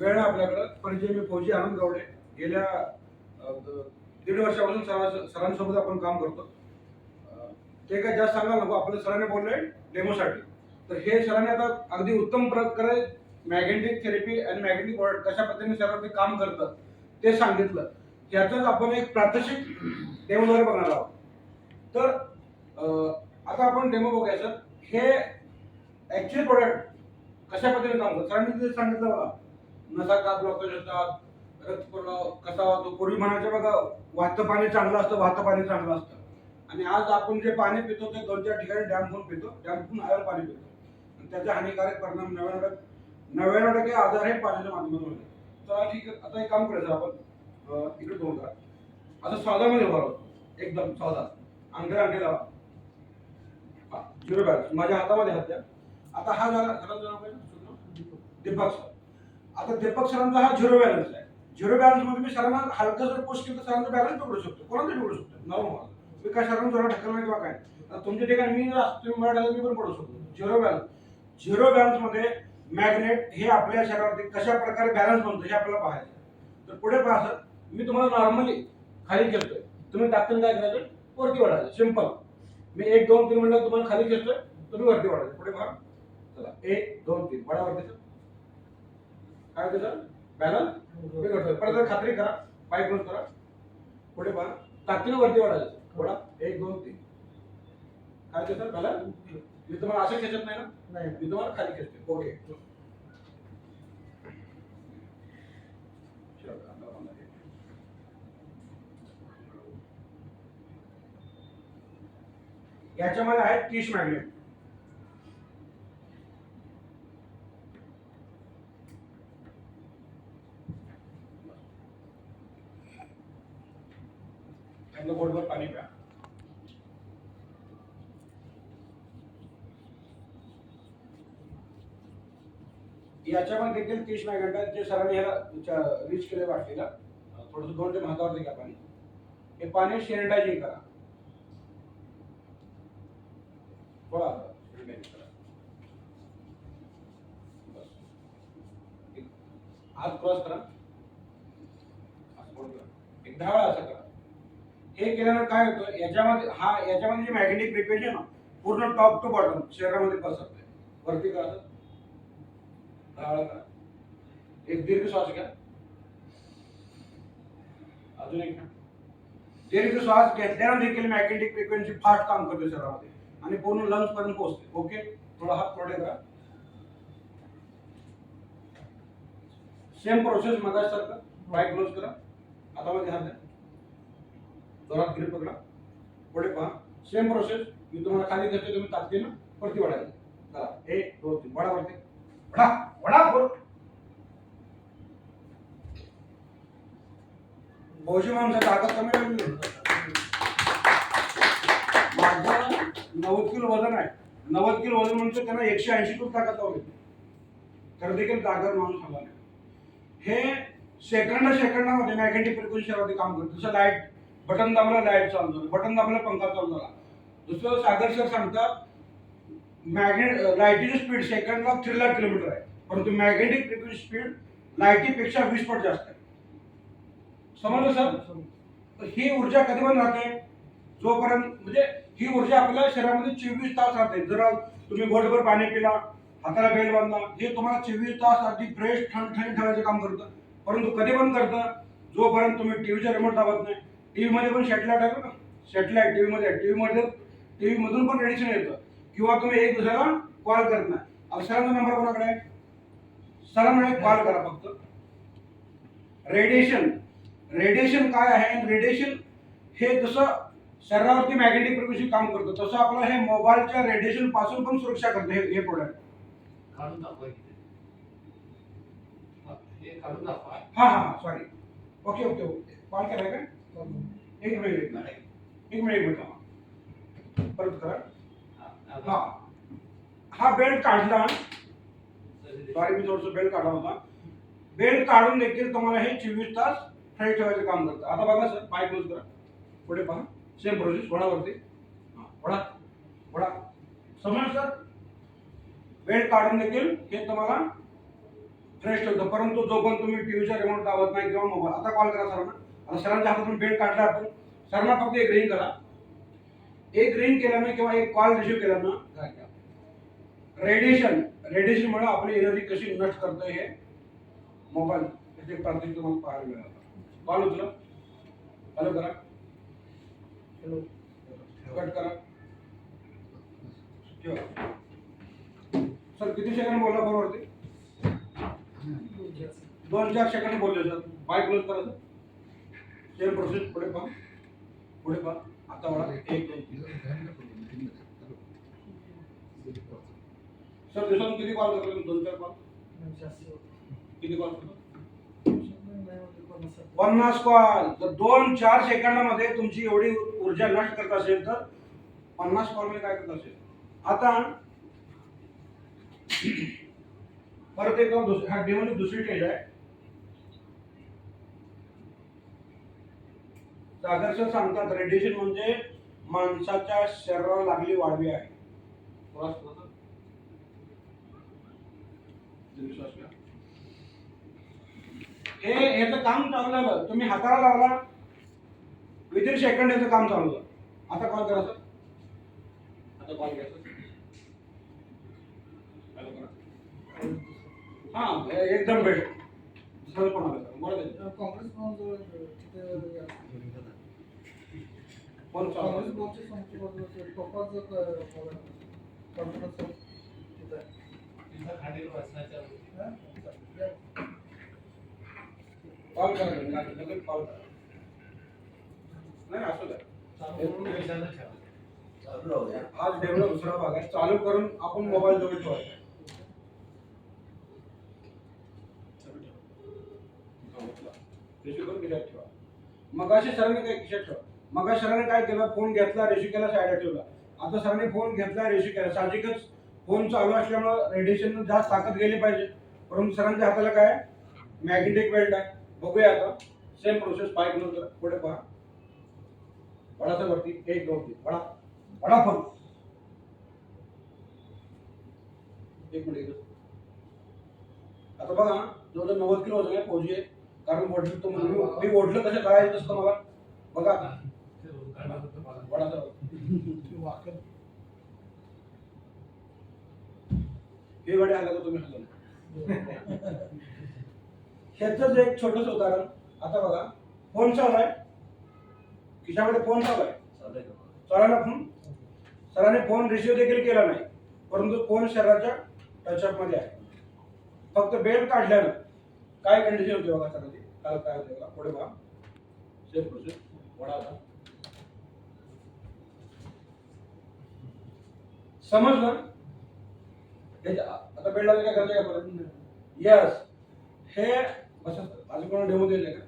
वेळ आहे आपल्याकडं. परिचय मी फौजी आनंद गावडे. गेल्या दीड वर्षापासून सरा सरांसोबत आपण काम करतो. ते काय जास्त सांगायला नको. आपल्या सरांनी बोलले डेमोसाठी. तर हे सरांनी आता अगदी उत्तम प्रकारे मॅग्नेटिक थेरपी आणि मॅग्नेटिक प्रोडक्ट कशा पद्धतीने सरांनी काम करतात ते सांगितलं. यातच आपण एक प्रात्यक्षिक डेमोद्वारे बघणार आहोत. तर आता आपण डेमो बघूया सर हे ऍक्च्युअल प्रोडक्ट कशा पद्धतीने काम करतात? सरांनी ते सांगितलं बघा. नसा का ब्लॉकेज होतात रक्तप्रवाह कसा होतो पूर्वी म्हणायचे बघा वाहतं पाणी चांगलं असतं वाहतं पाणी चांगलं असतं. आणि आज आपण जे पाणी पितो ते दोन चार ठिकाणी डॅम होऊन पितो. डॅम होऊन पाणी पितो. आणि त्याचे हानिकारक परिणाम नव्याण्णव टक्के नव्याण्णव टक्के आजार हे पाण्याच्या माध्यमातून होते तर ठीक आहे. आता एक काम करायचं आपण. इकडे दोन करा आता सौदामध्ये उभा राहतो एकदम सौदा. अंगठे अंगठे लावा. Zero balance. माझ्या हातामध्ये हात द्या. आता हा झाला सरांचं दीपक सर. आता दीपक सरांचा हा झिरो बॅलन्स आहे. झिरो बॅलन्समध्ये मी सरांना हलकं जर पोस्ट केलं तर सरांचा बॅलन्स पकडू शकतो. कोणाचा पकडू शकतो? नॉर्मल मी काय सरांना जरा ढकलणार किंवा काय? आता तुमच्या ठिकाणी मी असतो, तुम्ही मराठा मी पण पडू शकतो. Zero balance. झिरो बॅलन्समध्ये मॅग्नेट हे आपल्या शरीरावरती कशा प्रकारे बॅलन्स बनतो हे आपल्याला पाहायचं आहे. तर पुढे पहा सर. मी तुम्हाला नॉर्मली खाली खेळतोय. तुम्ही टाकून काय करायचं? वरती वाढायचं सिंपल मी एक दोन तीन म्हणलं तुम्हाला खाली खेळतोय. तुम्ही वरती वाढायचं पुढे पहा. चला. एक दोन तीन. वाढा वरती सर. काय होतं सर? बॅलन्स मी करतोय परत खात्री करा. पाय क्लोज करा. पुढे पहा. ताकदीनं वरती वाढायचं. थोडा एक दोन तीन. काय होतं सर? बॅलन्स मी तुम्हाला असं खेचत नाही ना? नाही. मी तुम्हाला खाली खेचते. ओके याच्यामध्ये आहे तीस मॅग्नेट. त्यांना बोटभर पाणी प्या. याच्यामध्ये देखील तीस मॅग्नेट आहेत जे सरांनी ह्याला रिच केले वाटलेला. थोडस दोन ते हातावरती घ्या पाणी हे पाणी सॅनिटायझिंग करा. थोडा हात क्रॉस करा. एक दहा वेळा असं करा. हे केल्यानं काय होतं? याच्यामध्ये हा याच्यामध्ये जे मॅग्नेटिक फ्रिक्वेन्सी आहे ना पूर्ण टॉप टू बॉटम शरीरामध्ये पसरते वरती करा. एक दीर्घ श्वास घ्या. अजून एक. दीर्घ श्वास घेतल्यानं देखील मॅग्नेटिक फ्रिक्वेन्सी फास्ट काम करते शरीरामध्ये. आणि पूर्ण लंग्स पर्यंत पोहोचते ओके? थोडा हात पुढे करा. सेम प्रोसेस मगासारखं बाय क्लोज करा. हातामध्ये हात द्या. जोरात ग्रीप पकडा. पुढे पहा. सेम प्रोसेस मी तुम्हाला खाली घेतो तुम्ही ताकदीनं वरती वाढायला चला. एक दोन तीन. वडा वरती. वडा वडा बोल फौजी माणसा ताकद कमी लागली माझं नव्वद किलो वजन आहे. नव्वद किलो वजन म्हणजे त्यांना एकशे ऐंशी किलो ताकद लावली तर देखील ताकद माणूस हवा नाही. हे सेकंड सेकंडामध्ये मॅग्नेटिक फ्रिक्वेन्सीवरती काम करतो. जसं लाइट बटन दाबलं लाइट चालू झालं. बटन दाबलं पंखा चालू झाला. दुसरं सागर सर सांगतात मॅग्नेट लाईटीची स्पीड सेकंडला थ्री लाख किलोमीटर आहे. परंतु मॅग्नेटिक फ्रिक्वेन्सी स्पीड लाईटीपेक्षा वीस पट जास्त आहे. समजलं सर तर ही ऊर्जा कधी पण राहते. जोपर्यंत म्हणजे ही ऊर्जा आपल्या शरीरामध्ये चोवीस तास राहते. जर तुम्ही घोटभर पाणी पिला हाताला बेल्ट बांधला हे तुम्हाला चोवीस तास अगदी फ्रेश थंड थंड ठेवायचं काम करतं. परंतु कधी पण करतं जोपर्यंत तुम्ही टीव्हीचा रिमोट दाबत नाही. टीव्ही मध्ये पण सॅटेलाइट आहे ना सॅटेलाइट टीव्ही मध्ये टीव्ही मध्ये टीव्ही मधून पण रेडिएशन येतं. किंवा तुम्ही एक दुसऱ्याला कॉल करत नाही. आता सरांचा नंबर कोणाकडे आहे? सरांना कॉल करा फक्त. रेडिएशन रेडिएशन काय आहे? रेडिएशन हे जसं शरीरावरती मॅग्नेटिक फ्रिक्वेन्सी काम करतं तसं आपलं हे मोबाईलच्या रेडिएशनपासून पण सुरक्षा करतं हे हे प्रोडक्ट काढून दाखवा. हा, हे काढून दाखवा. हा हा sorry okay okay okay call केलाय का? एक मिनिट एक मिनिट एक मिनिट एक परत करा. हा, हा बेल्ट काढला. सॉरी मी थोडस बेल्ट काढला होता. बेल्ट काढून देखील तुम्हाला हे चोवीस तास फ्रेश ठेवायचं काम करतं. आता बघा सर पाय क्लोज करा. पुढे पहा. सेम प्रोसेस वडावरती. वडा. वडा. समज सर? बेल्ट काढून देखील हे तुम्हाला फ्रेश ठेवतो. परंतु जोपर्यंत तुम्ही टीव्हीचा रिमोट दाबत नाही किंवा मोबाईल आता कॉल करा सरांना. आता सरांच्या हातातून बेड काढला आपण. सरांना फक्त एक रिंग करा. एक रिंग केल्यानं किंवा एक कॉल रिसिव्ह केल्यानं रेडिएशन रेडिएशनमुळे आपली एनर्जी कशी नष्ट करतं हे मोबाईल याचे प्राथमिक तुम्हाला पाहायला मिळालं कॉल उचला. हॅलो करा. कट करा. सर किती सेकंड बोलला बरोबर ते? दोन चार सेकंड बोलले सर. बाय क्लोज करा सर. सेम प्रोसेस पुढे पहा. पुढे पहा. आता वळा. एक दोन तीन. सर दिवसातून किती कॉल करतो तुम्ही? दोन चार कॉल किती कॉल करतो पन्नास कॉल तर दोन चार सेकंदामध्ये तुमची एवढी ऊर्जा नष्ट करत असेल तर पन्नास कॉलमध्ये काय करत असेल? आता परत एक दुस- ह्या डेमोची दुसरी स्टेज आहे. सागर सर सांगतात रेडिएशन म्हणजे माणसाच्या शरीराला लागली वाढवी आहे. हे याचं काम चालू झालं. तुम्ही हाताला लावला. विदिन सेकंड याचं काम चालू झालं. आता कॉल करा सर आता कॉल सर करा. हा हे एकदम बेस्ट. सर बोला त्यांचं. काँग्रेस तिथे फोन चालू काँग्रेस आहे. भवनच्या समोर पप्पाचं कॉन्फरन्स तिथे तिथं खालील वाचनाच्या कॉल करा तुम्ही. लगेच लगेच कॉल करा नाही असू द्या. चालू कशाला ठेवायचं? आज डेव्हलप दुसरा भाग आहे. चालू करून आपण मोबाईल जवळ ठेवायचा ठेवा. मगाशी सरांनी काय खिशात ठेवा. मग सरांनी काय केलं? फोन घेतला रेशिकेला साईडला ठेवला. आता सरांनी फोन घेतला रेशिकेला साहजिकच फोन चालू असल्यामुळं रेडिएशन जास्त ताकद गेली पाहिजे. परंतु सरांच्या हाताला काय? मॅग्नेटिक बेल्ट आहे. बघूया आता. सेम प्रोसेस पाय किलोमीटर पुढे पहा. वडाचा वरती. एक दोन तीन. वडा वडा फोन. एक मिनिट आता बघा जवळजवळ नव्वद किलो वजन आहे फौजी आहे. कारण ओढलं तो मी मी ओढलं कसं करायचं असतं मला बघा ते रोज काढलं होतं मला. वडाचा हे वडे आला का तुम्ही हलवलं ह्याचंच एक छोटस उदाहरण आता बघा फोन चालू आहे. खिशामध्ये फोन चालू आहे. चालायला फोन सरांनी फोन रिसिव्ह देखील केला नाही. परंतु फोन शरीराच्या टचअपमध्ये आहे. फक्त बेल काढल्यानं काय कंडिशन होते बघा सरांची? काल काय होते? बघा पुढे बघा. सेम प्रोसेस वडा समजलं? आता बेल लावले काय करायचं का परत? यस हे असं माझं कोणा डेमो दिले का?